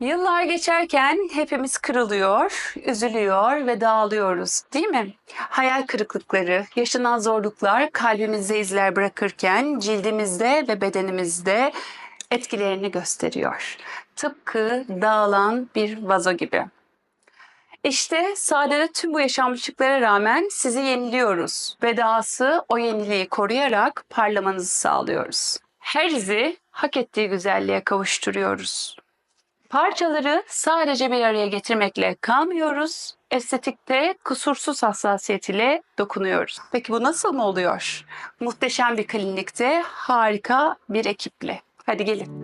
Yıllar geçerken hepimiz kırılıyor, üzülüyor ve dağılıyoruz, değil mi? Hayal kırıklıkları, yaşanan zorluklar kalbimizde izler bırakırken cildimizde ve bedenimizde etkilerini gösteriyor. Tıpkı dağılan bir vazo gibi. İşte sadede tüm bu yaşanmışlıklara rağmen sizi yeniliyoruz ve dahası o yeniliği koruyarak parlamanızı sağlıyoruz. Her izi hak ettiği güzelliğe kavuşturuyoruz. Parçaları sadece bir araya getirmekle kalmıyoruz. Estetikte kusursuz hassasiyet ile dokunuyoruz. Peki bu nasıl mı oluyor? Muhteşem bir klinikte harika bir ekiple. Hadi gelin.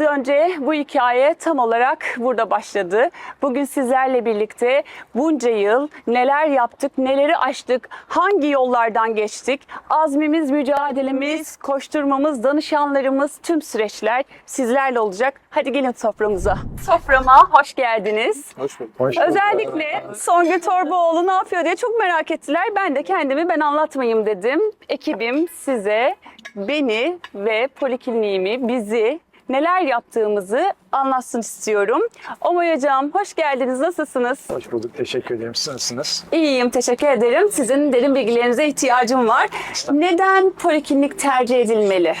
Yıl önce bu hikaye tam olarak burada başladı. Bugün sizlerle birlikte bunca yıl neler yaptık, neleri aştık, hangi yollardan geçtik, azmimiz, mücadelemiz, koşturmamız, danışanlarımız, tüm süreçler sizlerle olacak. Hadi gelin soframıza. Soframa hoş geldiniz. Hoş bulduk. Özellikle Songül Torbaoğlu ne yapıyor diye çok merak ettiler. Ben de kendimi ben anlatmayayım dedim. Ekibim size beni ve polikliniğimi, bizi neler yaptığımızı anlatsın istiyorum. Omay Hocam hoş geldiniz. Nasılsınız? Hoş bulduk. Teşekkür ederim. Siz nasılsınız? İyiyim, teşekkür ederim. Sizin derin bilgilerinize ihtiyacım var. Neden poliklinik tercih edilmeli?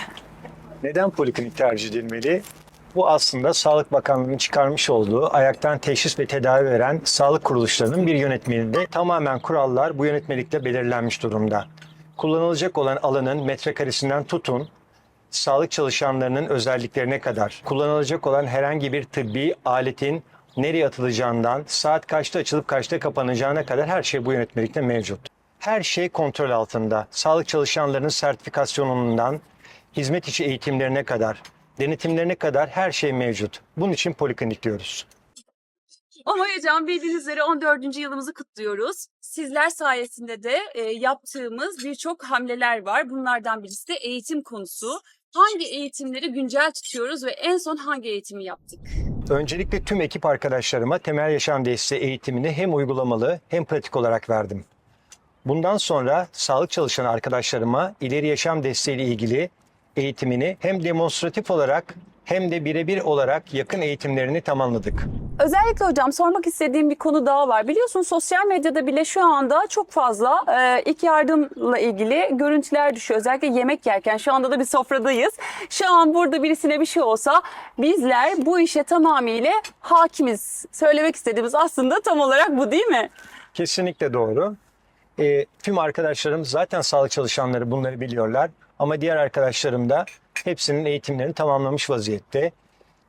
Neden poliklinik tercih edilmeli? Bu aslında Sağlık Bakanlığı'nın çıkarmış olduğu ayaktan teşhis ve tedavi veren sağlık kuruluşlarının bir yönetmeliğinde tamamen kurallar bu yönetmelikte belirlenmiş durumda. Kullanılacak olan alanın metrekaresinden tutun, sağlık çalışanlarının özelliklerine kadar, kullanılacak olan herhangi bir tıbbi aletin nereye atılacağından, saat kaçta açılıp kaçta kapanacağına kadar her şey bu yönetmelikte mevcut. Her şey kontrol altında. Sağlık çalışanlarının sertifikasyonundan, hizmet içi eğitimlerine kadar, denetimlerine kadar her şey mevcut. Bunun için poliklinik diyoruz. Omay Hocam bildiğiniz üzere 14. yılımızı kutluyoruz. Sizler sayesinde de e, yaptığımız birçok hamleler var. Bunlardan birisi de eğitim konusu. Hangi eğitimleri güncel tutuyoruz ve en son hangi eğitimi yaptık? Öncelikle tüm ekip arkadaşlarıma temel yaşam desteği eğitimini hem uygulamalı hem pratik olarak verdim. Bundan sonra sağlık çalışan arkadaşlarıma ileri yaşam desteği ile ilgili eğitimini hem demonstratif olarak hem de birebir olarak yakın eğitimlerini tamamladık. Özellikle hocam sormak istediğim bir konu daha var. Biliyorsunuz sosyal medyada bile şu anda çok fazla e, ilk yardımla ilgili görüntüler düşüyor. Özellikle yemek yerken şu anda da bir sofradayız. Şu an burada birisine bir şey olsa bizler bu işe tamamıyla hakimiz. Söylemek istediğimiz aslında tam olarak bu değil mi? Kesinlikle doğru. E, tüm arkadaşlarım zaten sağlık çalışanları bunları biliyorlar. Ama diğer arkadaşlarım da hepsinin eğitimlerini tamamlamış vaziyette.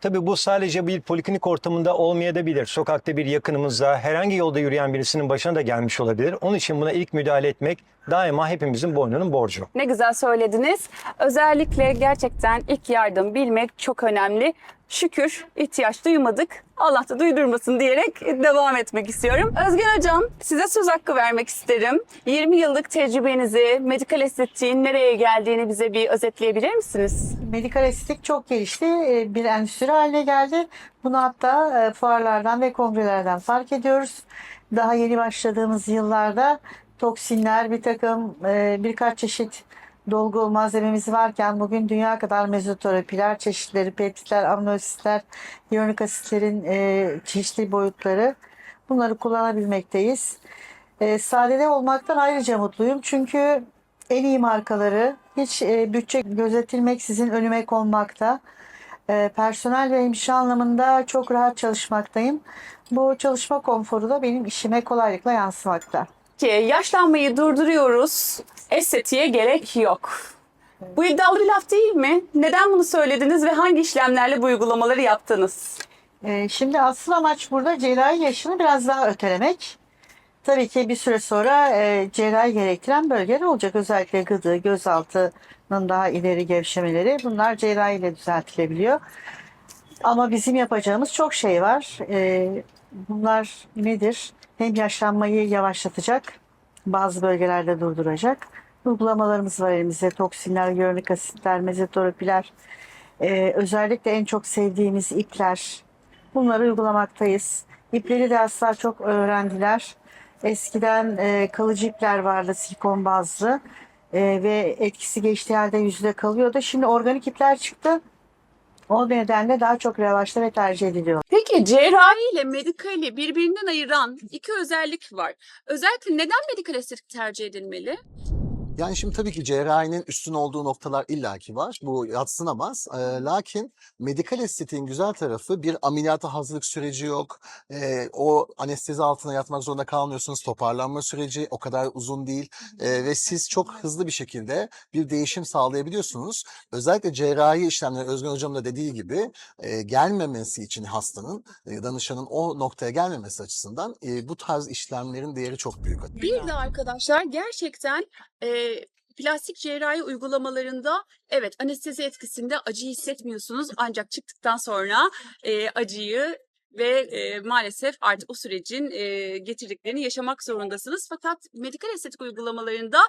Tabii bu sadece bir poliklinik ortamında olmayabilir. Sokakta bir yakınımızda, herhangi yolda yürüyen birisinin başına da gelmiş olabilir. Onun için buna ilk müdahale etmek daima hepimizin boynunun borcu. Ne güzel söylediniz. Özellikle gerçekten ilk yardım bilmek çok önemli. Şükür ihtiyaç duymadık. Allah da duydurmasın diyerek devam etmek istiyorum. Özgen Hocam size söz hakkı vermek isterim. 20 yıllık tecrübenizi, medikal estetiğin nereye geldiğini bize bir özetleyebilir misiniz? Medikal estetik çok gelişti. Ee, Bir endüstri haline geldi. Bunu hatta e, fuarlardan ve kongrelerden fark ediyoruz. Daha yeni başladığımız yıllarda toksinler, bir takım e, birkaç çeşit dolgu malzememiz varken bugün dünya kadar mezoterapiler, çeşitleri, peptitler, aminoasitler, iyonik asitlerin e, çeşitli boyutları bunları kullanabilmekteyiz. E, sadede olmaktan ayrıca mutluyum çünkü en iyi markaları hiç e, bütçe gözetilmeksizin önüme konmakta. E, personel ve hemşire anlamında çok rahat çalışmaktayım. Bu çalışma konforu da benim işime kolaylıkla yansımakta. Ki yaşlanmayı durduruyoruz. Estetiğe gerek yok. Bu iddialı bir laf değil mi? Neden bunu söylediniz ve hangi işlemlerle bu uygulamaları yaptınız? Ee, Şimdi asıl amaç burada cerrahi yaşını biraz daha ötelemek. Tabii ki bir süre sonra e, cerrahi gerektiren bölgeler olacak. Özellikle gıdı, gözaltının daha ileri gevşemeleri bunlar cerrahiyle düzeltilebiliyor. Ama bizim yapacağımız çok şey var. Ee, bunlar nedir? Hem yaşlanmayı yavaşlatacak, bazı bölgelerde durduracak. Uygulamalarımız var elimizde. Toksinler, iyonik asitler, mezoterapiler. Ee, özellikle en çok sevdiğimiz ipler, Bunları uygulamaktayız. İpleri de asla çok öğrendiler. Eskiden e, kalıcı ipler vardı silikon bazlı E, ve etkisi geçtiği halde yüzde kalıyordu. Şimdi organik ipler çıktı. O nedenle daha çok revaçta ve tercih ediliyor. Peki cerrahi ile medikali birbirinden ayıran iki özellik var. Özellikle neden medikal estetik tercih edilmeli? Yani şimdi tabii ki cerrahinin üstün olduğu noktalar illaki var. Bu yatsınamaz. Ee, lakin medikal estetiğin güzel tarafı bir ameliyata hazırlık süreci yok. Ee, o anestezi altına yatmak zorunda kalmıyorsunuz. Toparlanma süreci o kadar uzun değil. Ee, ve siz çok hızlı bir şekilde bir değişim sağlayabiliyorsunuz. Özellikle cerrahi işlemler Özgün Hocam da dediği gibi e, gelmemesi için hastanın, e, danışanın o noktaya gelmemesi açısından e, bu tarz işlemlerin değeri çok büyük. Bir de arkadaşlar gerçekten e, plastik cerrahi uygulamalarında evet anestezi etkisinde acı hissetmiyorsunuz ancak çıktıktan sonra e, acıyı ve e, maalesef artık o sürecin e, getirdiklerini yaşamak zorundasınız. Fakat medikal estetik uygulamalarında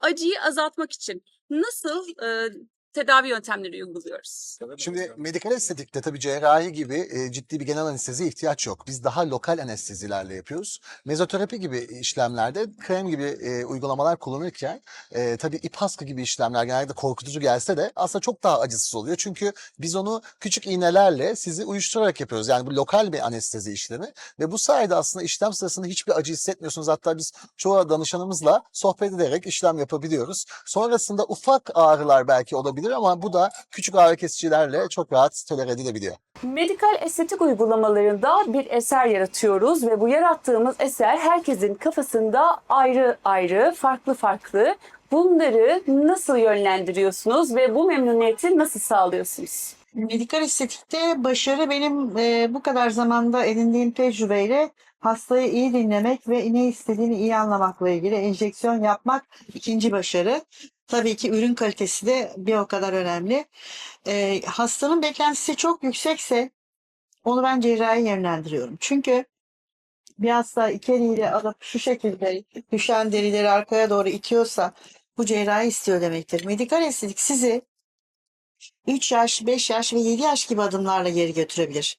acıyı azaltmak için nasıl e, tedavi yöntemleri uyguluyoruz? Şimdi medikal estetikte tabii cerrahi gibi e, ciddi bir genel anesteziye ihtiyaç yok. Biz daha lokal anestezilerle yapıyoruz. Mezoterapi gibi işlemlerde krem gibi e, uygulamalar kullanırken e, tabii ip askı gibi işlemler genelde korkutucu gelse de aslında çok daha acısız oluyor. Çünkü biz onu küçük iğnelerle sizi uyuşturarak yapıyoruz. Yani bu lokal bir anestezi işlemi ve bu sayede aslında işlem sırasında hiçbir acı hissetmiyorsunuz. Hatta biz çoğu danışanımızla sohbet ederek işlem yapabiliyoruz. Sonrasında ufak ağrılar belki olabilir ama bu da küçük ağrı kesicilerle çok rahat tolere edilebiliyor. Medikal estetik uygulamalarında bir eser yaratıyoruz ve bu yarattığımız eser herkesin kafasında ayrı ayrı, farklı farklı. Bunları nasıl yönlendiriyorsunuz ve bu memnuniyeti nasıl sağlıyorsunuz? Medikal estetikte başarı benim e, bu kadar zamanda edindiğim tecrübeyle hastayı iyi dinlemek ve ne istediğini iyi anlamakla ilgili enjeksiyon yapmak ikinci başarı. Tabii ki ürün kalitesi de bir o kadar önemli. E, hastanın beklentisi çok yüksekse onu ben cerrahi yönlendiriyorum. Çünkü bir hasta iki eliyle alıp şu şekilde düşen derileri arkaya doğru itiyorsa bu cerrahi istiyor demektir. Medikal estetik sizi 3 yaş, 5 yaş ve 7 yaş gibi adımlarla geri götürebilir.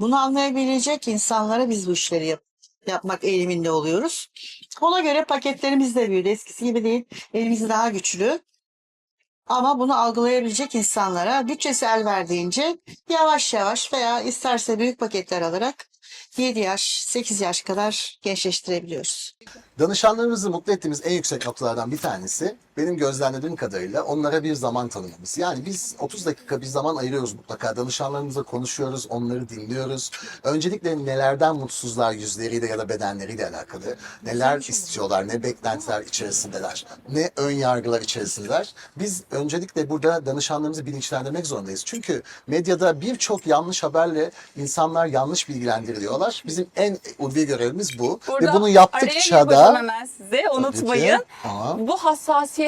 Bunu anlayabilecek insanlara biz bu işleri yap- yapmak eğiliminde oluyoruz. Ona göre paketlerimiz de büyüdü. Eskisi gibi değil. Elimiz daha güçlü. Ama bunu algılayabilecek insanlara bütçesi el verdiğince yavaş yavaş veya isterse büyük paketler alarak 7 yaş, 8 yaş kadar gençleştirebiliyoruz. Danışanlarımızı mutlu ettiğimiz en yüksek noktalardan bir tanesi benim gözlemlediğim kadarıyla onlara bir zaman tanımamız. Yani biz 30 dakika bir zaman ayırıyoruz mutlaka. Danışanlarımızla konuşuyoruz, onları dinliyoruz. Öncelikle nelerden mutsuzlar yüzleriyle ya da bedenleriyle alakalı. Neler istiyorlar, ne beklentiler içerisindeler, ne ön yargılar içerisindeler. Biz öncelikle burada danışanlarımızı bilinçlendirmek zorundayız. Çünkü medyada birçok yanlış haberle insanlar yanlış bilgilendiriliyorlar. Bizim en ulvi görevimiz bu. Ve bunu yaptıkça araya da hemen size unutmayın. Bu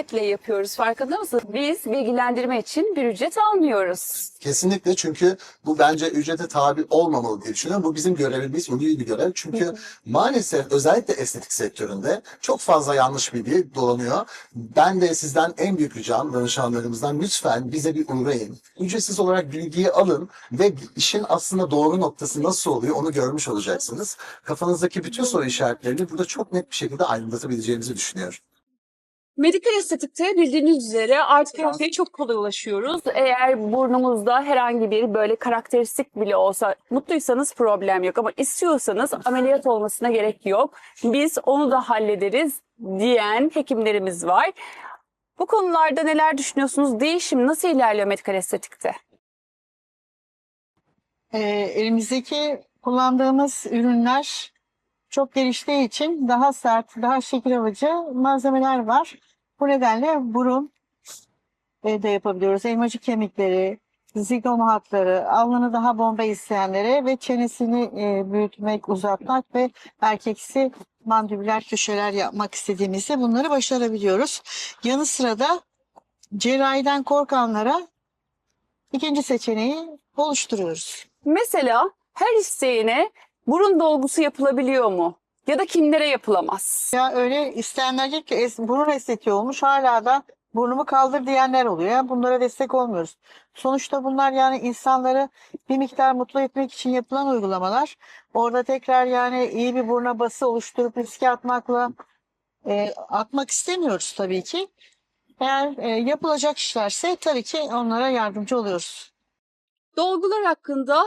hassasiyetle yapıyoruz farkında mısınız? Biz bilgilendirme için bir ücret almıyoruz. Kesinlikle çünkü bu bence ücrete tabi olmamalı diye düşünüyorum. Bu bizim görevimiz, ulvi bir görev. Çünkü maalesef özellikle estetik sektöründe çok fazla yanlış bilgi dolanıyor. Ben de sizden en büyük ricam danışanlarımızdan lütfen bize bir uğrayın. Ücretsiz olarak bilgiyi alın ve işin aslında doğru noktası nasıl oluyor onu görmüş olacaksınız. Kafanızdaki bütün soru işaretlerini burada çok net bir şekilde aydınlatabileceğinizi düşünüyorum. Medikal estetikte bildiğiniz üzere artık her şeye çok kolay ulaşıyoruz. Eğer burnumuzda herhangi bir böyle karakteristik bile olsa mutluysanız problem yok ama istiyorsanız ameliyat olmasına gerek yok. Biz onu da hallederiz diyen hekimlerimiz var. Bu konularda neler düşünüyorsunuz? Değişim nasıl ilerliyor medikal estetikte? Ee, elimizdeki kullandığımız ürünler çok geliştiği için daha sert, daha şekil alıcı malzemeler var. Bu nedenle burun e, de yapabiliyoruz. Elmacık kemikleri, zigoma hatları, alnını daha bomba isteyenlere ve çenesini e, büyütmek, uzatmak ve erkeksi mandibüler köşeler yapmak istediğimizde bunları başarabiliyoruz. Yanı sıra da cerrahiden korkanlara ikinci seçeneği oluşturuyoruz. Mesela her isteyene burun dolgusu yapılabiliyor mu? Ya da kimlere yapılamaz? Ya öyle isteyenler diyor ki es, burun estetiği olmuş hala da burnumu kaldır diyenler oluyor. Yani bunlara destek olmuyoruz. Sonuçta bunlar yani insanları bir miktar mutlu etmek için yapılan uygulamalar. Orada tekrar yani iyi bir buruna bası oluşturup riske atmakla e, atmak istemiyoruz tabii ki. Eğer e, yapılacak işlerse tabii ki onlara yardımcı oluyoruz. Dolgular hakkında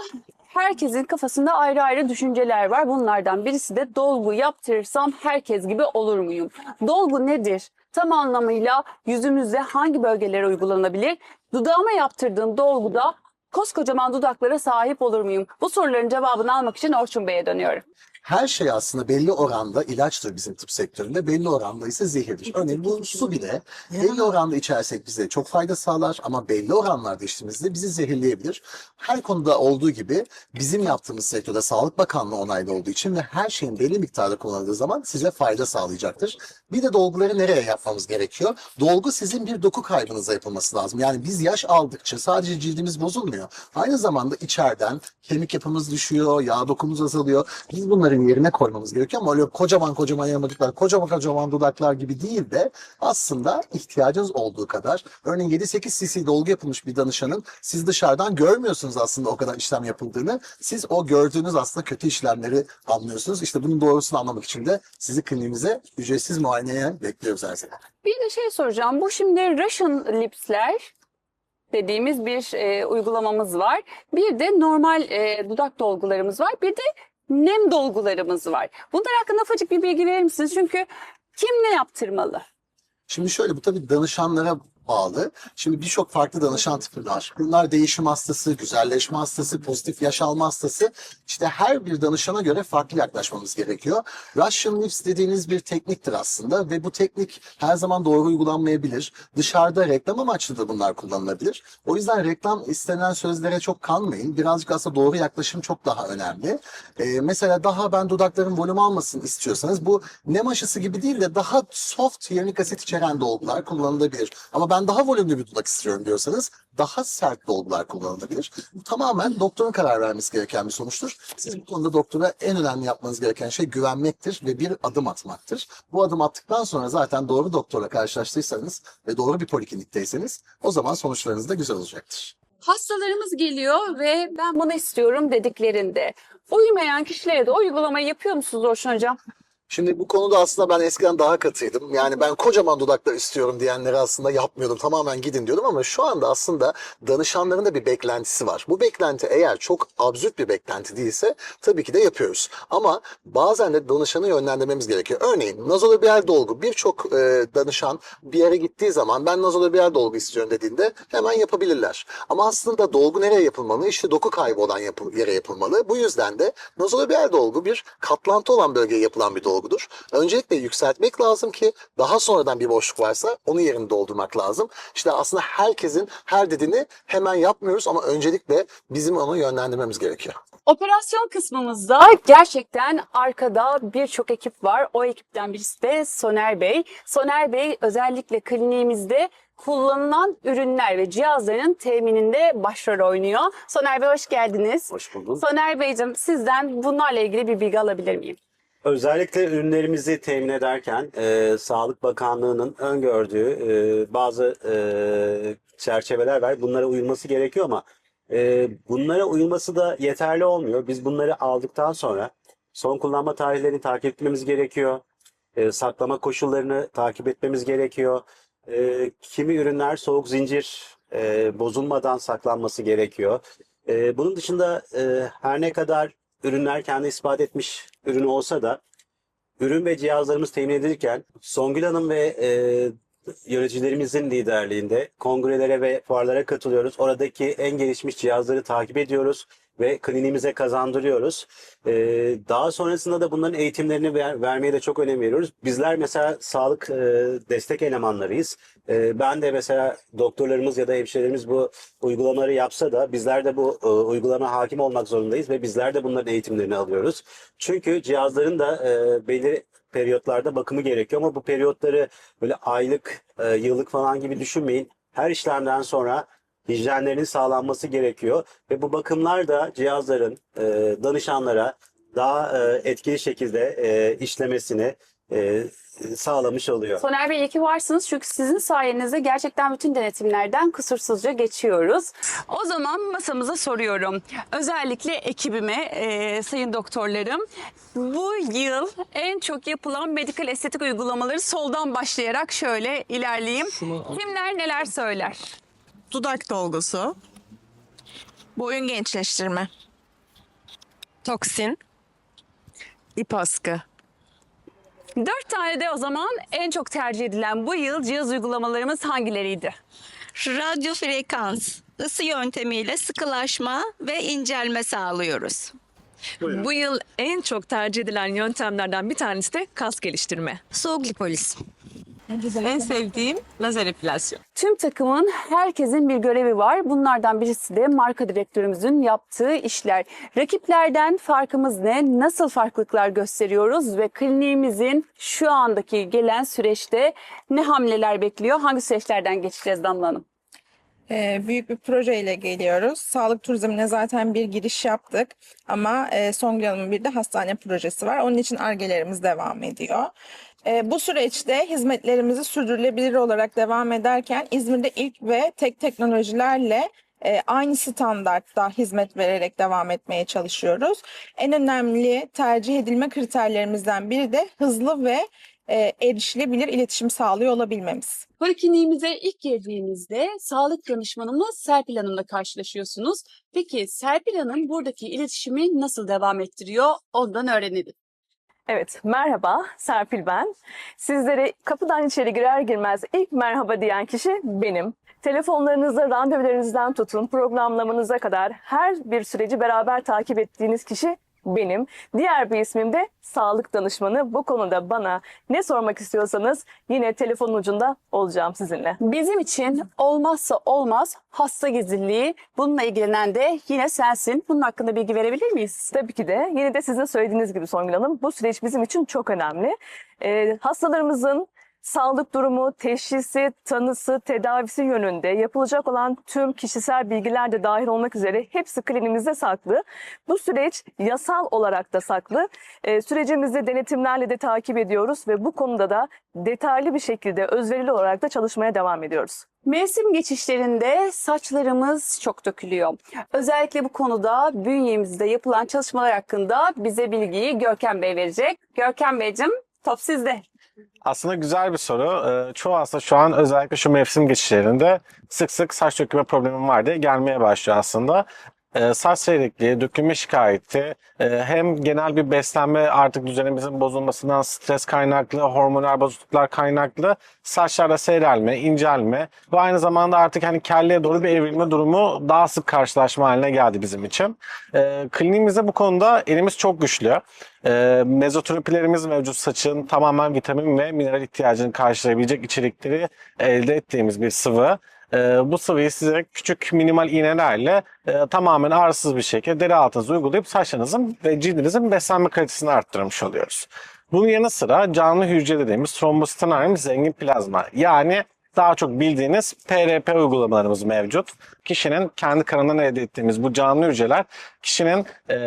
herkesin kafasında ayrı ayrı düşünceler var. Bunlardan birisi de dolgu yaptırırsam herkes gibi olur muyum? Dolgu nedir? Tam anlamıyla yüzümüzde hangi bölgelere uygulanabilir? Dudağıma yaptırdığım dolguda koskocaman dudaklara sahip olur muyum? Bu soruların cevabını almak için Orçun Bey'e dönüyorum. Her şey aslında belli oranda ilaçtır bizim tıp sektöründe. Belli oranda ise zehirdir. Örneğin bu su bile belli oranda içersek bize çok fayda sağlar ama belli oranlarda içtiğimizde bizi zehirleyebilir. Her konuda olduğu gibi bizim yaptığımız sektörde Sağlık Bakanlığı onaylı olduğu için ve her şeyin belli miktarda kullanıldığı zaman size fayda sağlayacaktır. Bir de dolguları nereye yapmamız gerekiyor? Dolgu sizin bir doku kaybınıza yapılması lazım. Yani biz yaş aldıkça sadece cildimiz bozulmuyor. Aynı zamanda içeriden kemik yapımız düşüyor, yağ dokumuz azalıyor. Biz bunların yerine koymamız gerekiyor ama öyle kocaman kocaman yamacıklar, kocaman kocaman dudaklar gibi değil de aslında ihtiyacınız olduğu kadar. Örneğin 7-8 cc dolgu yapılmış bir danışanın siz dışarıdan görmüyorsunuz aslında o kadar işlem yapıldığını. Siz o gördüğünüz aslında kötü işlemleri anlıyorsunuz. İşte bunun doğrusunu anlamak için de sizi kliniğimize ücretsiz muayeneye bekliyoruz her zaman. Bir de şey soracağım. Bu şimdi Russian Lips'ler dediğimiz bir e, uygulamamız var. Bir de normal e, dudak dolgularımız var. Bir de nem dolgularımız var. Bunlar hakkında ufacık bir bilgi verir misiniz? Çünkü kim ne yaptırmalı? Şimdi şöyle bu tabii danışanlara bağlı. Şimdi birçok farklı danışan tipi var. Bunlar değişim hastası, güzelleşme hastası, pozitif yaş alma hastası. İşte her bir danışana göre farklı yaklaşmamız gerekiyor. Russian Lips dediğiniz bir tekniktir aslında ve bu teknik her zaman doğru uygulanmayabilir. Dışarıda reklam amaçlı da bunlar kullanılabilir. O yüzden reklam istenen sözlere çok kanmayın. Birazcık aslında doğru yaklaşım çok daha önemli. Ee, mesela daha ben dudaklarım volüm almasın istiyorsanız bu nem aşısı gibi değil de daha soft hyaluronik asit içeren dolgular kullanılabilir. Ama ben daha volümlü bir dudak istiyorum diyorsanız daha sert dolgular kullanılabilir. Bu tamamen doktorun karar vermesi gereken bir sonuçtur. Siz bu konuda doktora en önemli yapmanız gereken şey güvenmektir ve bir adım atmaktır. Bu adım attıktan sonra zaten doğru doktorla karşılaştıysanız ve doğru bir poliklinikteyseniz o zaman sonuçlarınız da güzel olacaktır. Hastalarımız geliyor ve ben bunu istiyorum dediklerinde uymayan kişilere de uygulamayı yapıyor musunuz Orçun Hocam? Şimdi bu konuda aslında ben eskiden daha katıydım. Yani ben kocaman dudaklar istiyorum diyenleri aslında yapmıyordum. Tamamen gidin diyordum ama şu anda aslında danışanların da bir beklentisi var. Bu beklenti eğer çok absürt bir beklenti değilse tabii ki de yapıyoruz. Ama bazen de danışanı yönlendirmemiz gerekiyor. Örneğin nazolabiyal dolgu birçok e, danışan bir yere gittiği zaman ben nazolabiyal dolgu istiyorum dediğinde hemen yapabilirler. Ama aslında dolgu nereye yapılmalı? İşte doku kaybı olan yapı- yere yapılmalı. Bu yüzden de nazolabiyal dolgu bir katlantı olan bölgeye yapılan bir dolgudur. Öncelikle yükseltmek lazım ki daha sonradan bir boşluk varsa onu yerini doldurmak lazım. İşte aslında herkesin her dediğini hemen yapmıyoruz ama öncelikle bizim onu yönlendirmemiz gerekiyor. Operasyon kısmımızda gerçekten arkada birçok ekip var. O ekipten birisi de Soner Bey. Soner Bey özellikle kliniğimizde kullanılan ürünler ve cihazların temininde başrol oynuyor. Soner Bey hoş geldiniz. Hoş bulduk. Soner Beyciğim sizden bunlarla ilgili bir bilgi alabilir miyim? Özellikle ürünlerimizi temin ederken e, Sağlık Bakanlığı'nın öngördüğü e, bazı e, çerçeveler var. Bunlara uyulması gerekiyor ama e, bunlara uyulması da yeterli olmuyor. Biz bunları aldıktan sonra son kullanma tarihlerini takip etmemiz gerekiyor. e, saklama koşullarını takip etmemiz gerekiyor. E, kimi ürünler soğuk zincir e, bozulmadan saklanması gerekiyor. E, bunun dışında e, her ne kadar ürünler kendi ispat etmiş ürün olsa da ürün ve cihazlarımız temin edilirken Songül Hanım ve e, yöneticilerimizin liderliğinde kongrelere ve fuarlara katılıyoruz. Oradaki en gelişmiş cihazları takip ediyoruz ve kliniğimize kazandırıyoruz. Ee, daha sonrasında da bunların eğitimlerini ver, vermeye de çok önem veriyoruz. Bizler mesela sağlık e, destek elemanlarıyız. E, ben de mesela doktorlarımız ya da hemşirelerimiz bu uygulamaları yapsa da bizler de bu e, uygulama hakim olmak zorundayız ve bizler de bunların eğitimlerini alıyoruz. Çünkü cihazların da e, belli periyotlarda bakımı gerekiyor ama bu periyotları böyle aylık, e, yıllık falan gibi düşünmeyin. Her işlemden sonra hijyenlerinin sağlanması gerekiyor ve bu bakımlar da cihazların e, danışanlara daha e, etkili şekilde e, işlemesini e, sağlamış oluyor. Soner Bey iyi ki varsınız çünkü sizin sayenizde gerçekten bütün denetimlerden kusursuzca geçiyoruz. O zaman masamıza soruyorum. Özellikle ekibime, e, sayın doktorlarım. Bu yıl en çok yapılan medikal estetik uygulamaları soldan başlayarak şöyle ilerleyeyim. Kimler neler söyler? dudak dolgusu, boyun gençleştirme, toksin, ip askı. Dört tane de o zaman en çok tercih edilen bu yıl cihaz uygulamalarımız hangileriydi? radyo frekans ısı yöntemiyle sıkılaşma ve incelme sağlıyoruz. Bu yıl en çok tercih edilen yöntemlerden bir tanesi de kas geliştirme. Soğuk lipoliz. En sevdiğim lazer epilasyon. Tüm takımın herkesin bir görevi var. Bunlardan birisi de marka direktörümüzün yaptığı işler. Rakiplerden farkımız ne? Nasıl farklılıklar gösteriyoruz ve kliniğimizin şu andaki gelen süreçte ne hamleler bekliyor? Hangi süreçlerden geçeceğiz Damla Hanım? Ee, büyük bir projeyle geliyoruz. Sağlık turizmine zaten bir giriş yaptık ama e, Songül Hanım'ın bir de hastane projesi var. Onun için argelerimiz devam ediyor. Ee, bu süreçte hizmetlerimizi sürdürülebilir olarak devam ederken İzmir'de ilk ve tek teknolojilerle e, aynı standartta hizmet vererek devam etmeye çalışıyoruz. En önemli tercih edilme kriterlerimizden biri de hızlı ve e, erişilebilir iletişim sağlıyor olabilmemiz. Polikliniğimize ilk girdiğinizde sağlık danışmanımız Serpil Hanım'la karşılaşıyorsunuz. Peki Serpil Hanım buradaki iletişimi nasıl devam ettiriyor? Ondan öğrenelim. Evet, merhaba Serpil ben. Sizlere kapıdan içeri girer girmez ilk merhaba diyen kişi benim. Telefonlarınızda randevularınızdan tutun programlamanıza kadar her bir süreci beraber takip ettiğiniz kişi benim. Diğer bir ismim de sağlık danışmanı. Bu konuda bana ne sormak istiyorsanız yine telefonun ucunda olacağım sizinle. Bizim için olmazsa olmaz hasta gizliliği. Bununla ilgilenen de yine sensin. Bunun hakkında bilgi verebilir miyiz? Tabii ki de yine de sizin söylediğiniz gibi Songül Hanım bu süreç bizim için çok önemli. Ee, hastalarımızın sağlık durumu, teşhisi, tanısı, tedavisi yönünde yapılacak olan tüm kişisel bilgiler de dahil olmak üzere hepsi klinimizde saklı. Bu süreç yasal olarak da saklı. Ee, sürecimizi denetimlerle de takip ediyoruz ve bu konuda da detaylı bir şekilde özverili olarak da çalışmaya devam ediyoruz. Mevsim geçişlerinde saçlarımız çok dökülüyor. Özellikle bu konuda bünyemizde yapılan çalışmalar hakkında bize bilgiyi Görkem Bey verecek. Görkem Beyciğim top sizde. Aslında güzel bir soru. Ee, çoğu hasta şu an özellikle şu mevsim geçişlerinde sık sık saç dökülme problemi var diye gelmeye başlıyor aslında. Ee, saç seyrekliği, dökülme şikayeti, e, hem genel bir beslenme artık düzenimizin bozulmasından stres kaynaklı, hormonal bozukluklar kaynaklı saçlarda seyrelme, incelme ve aynı zamanda artık hani kelleye doğru bir evrilme durumu daha sık karşılaşma haline geldi bizim için. Ee, kliniğimizde bu konuda elimiz çok güçlü. E, mevcut saçın tamamen vitamin ve mineral ihtiyacını karşılayabilecek içerikleri elde ettiğimiz bir sıvı. E, bu sıvıyı size küçük minimal iğnelerle e, tamamen ağrısız bir şekilde deri altınıza uygulayıp saçlarınızın ve cildinizin beslenme kalitesini arttırmış oluyoruz. Bunun yanı sıra canlı hücre dediğimiz trombositinaryum zengin plazma yani daha çok bildiğiniz PRP uygulamalarımız mevcut. Kişinin kendi kanından elde ettiğimiz bu canlı hücreler kişinin e,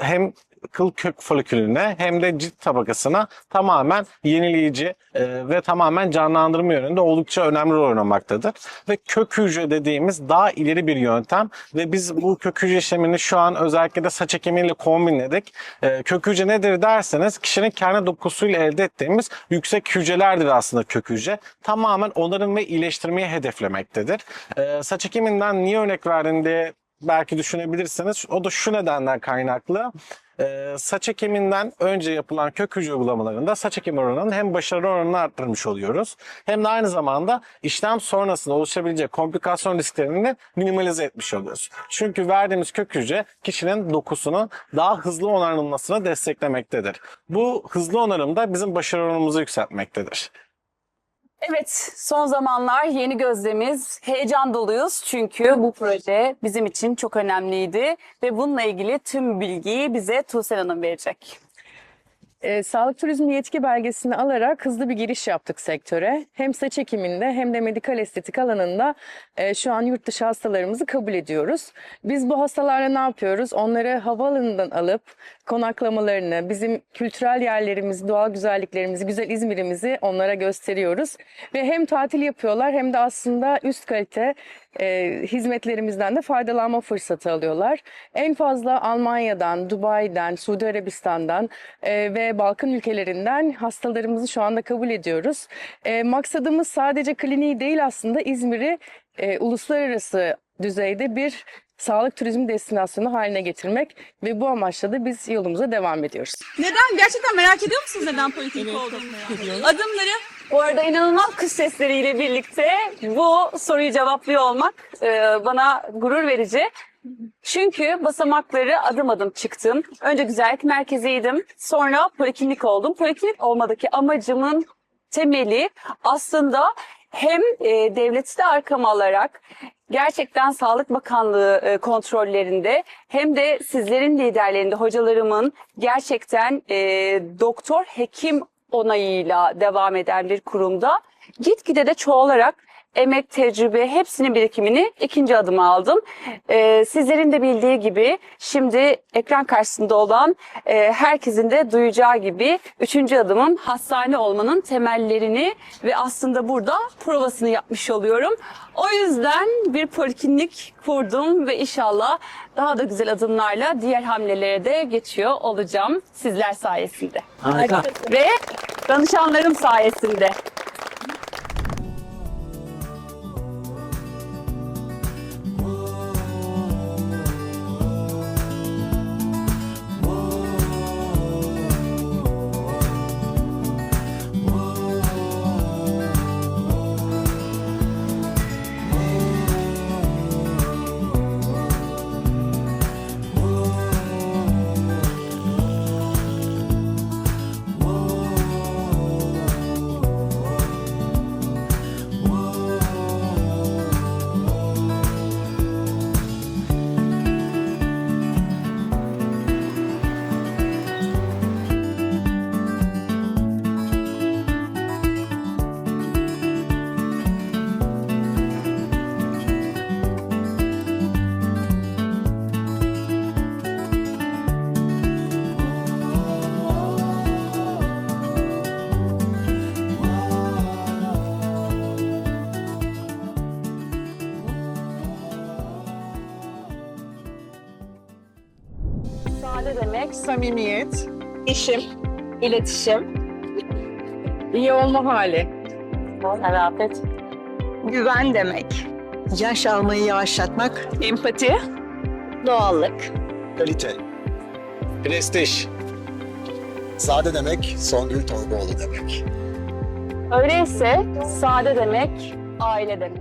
hem kıl kök folikülüne hem de cilt tabakasına tamamen yenileyici e, ve tamamen canlandırma yönünde oldukça önemli rol oynamaktadır. Ve kök hücre dediğimiz daha ileri bir yöntem ve biz bu kök hücre işlemini şu an özellikle de saç ekimiyle kombinledik. E, kök hücre nedir derseniz kişinin kendi dokusuyla elde ettiğimiz yüksek hücrelerdir aslında kök hücre. Tamamen onarım ve iyileştirmeyi hedeflemektedir. E, saç ekiminden niye örnek verdim diye belki düşünebilirsiniz. O da şu nedenden kaynaklı. Ee, saç ekiminden önce yapılan kök hücre uygulamalarında saç ekimi oranının hem başarı oranını arttırmış oluyoruz hem de aynı zamanda işlem sonrasında oluşabilecek komplikasyon risklerini minimalize etmiş oluyoruz. Çünkü verdiğimiz kök hücre kişinin dokusunun daha hızlı onarılmasını desteklemektedir. Bu hızlı onarım da bizim başarı oranımızı yükseltmektedir. Evet, son zamanlar yeni gözlemiz. Heyecan doluyuz çünkü bu proje bizim için çok önemliydi ve bununla ilgili tüm bilgiyi bize Tuğsel Hanım verecek. E, sağlık turizmi yetki belgesini alarak hızlı bir giriş yaptık sektöre. Hem saç ekiminde hem de medikal estetik alanında e, şu an yurt dışı hastalarımızı kabul ediyoruz. Biz bu hastalarla ne yapıyoruz? Onları havaalanından alıp konaklamalarını, bizim kültürel yerlerimizi, doğal güzelliklerimizi, güzel İzmir'imizi onlara gösteriyoruz. Ve hem tatil yapıyorlar hem de aslında üst kalite e, hizmetlerimizden de faydalanma fırsatı alıyorlar. En fazla Almanya'dan, Dubai'den, Suudi Arabistan'dan e, ve Balkan ülkelerinden hastalarımızı şu anda kabul ediyoruz. E, maksadımız sadece kliniği değil aslında İzmir'i e, uluslararası düzeyde bir sağlık turizmi destinasyonu haline getirmek ve bu amaçla da biz yolumuza devam ediyoruz. Neden? Gerçekten merak ediyor musunuz neden politik olduğunu? Adımları bu arada inanılmaz kız sesleriyle birlikte bu soruyu cevaplıyor olmak e, bana gurur verici. Çünkü basamakları adım adım çıktım. Önce güzellik merkeziydim. Sonra poliklinik oldum. Poliklinik olmadaki amacımın temeli aslında hem e, devleti de arkama alarak gerçekten Sağlık Bakanlığı e, kontrollerinde hem de sizlerin liderliğinde hocalarımın gerçekten doktor hekim onayıyla devam eden bir kurumda gitgide de çoğalarak emek, tecrübe hepsinin birikimini ikinci adıma aldım. Ee, sizlerin de bildiği gibi şimdi ekran karşısında olan e, herkesin de duyacağı gibi üçüncü adımın hastane olmanın temellerini ve aslında burada provasını yapmış oluyorum. O yüzden bir poliklinik kurdum ve inşallah daha da güzel adımlarla diğer hamlelere de geçiyor olacağım sizler sayesinde. Harika. Ve danışanlarım sayesinde. Samimiyet, işim, iletişim, iyi olma hali, zarafet, güven demek, Yaş almayı yavaşlatmak, empati, Doğallık. Kalite. Prestij. Sade demek Songül Torbaoğlu demek. öyleyse sade demek aile demek.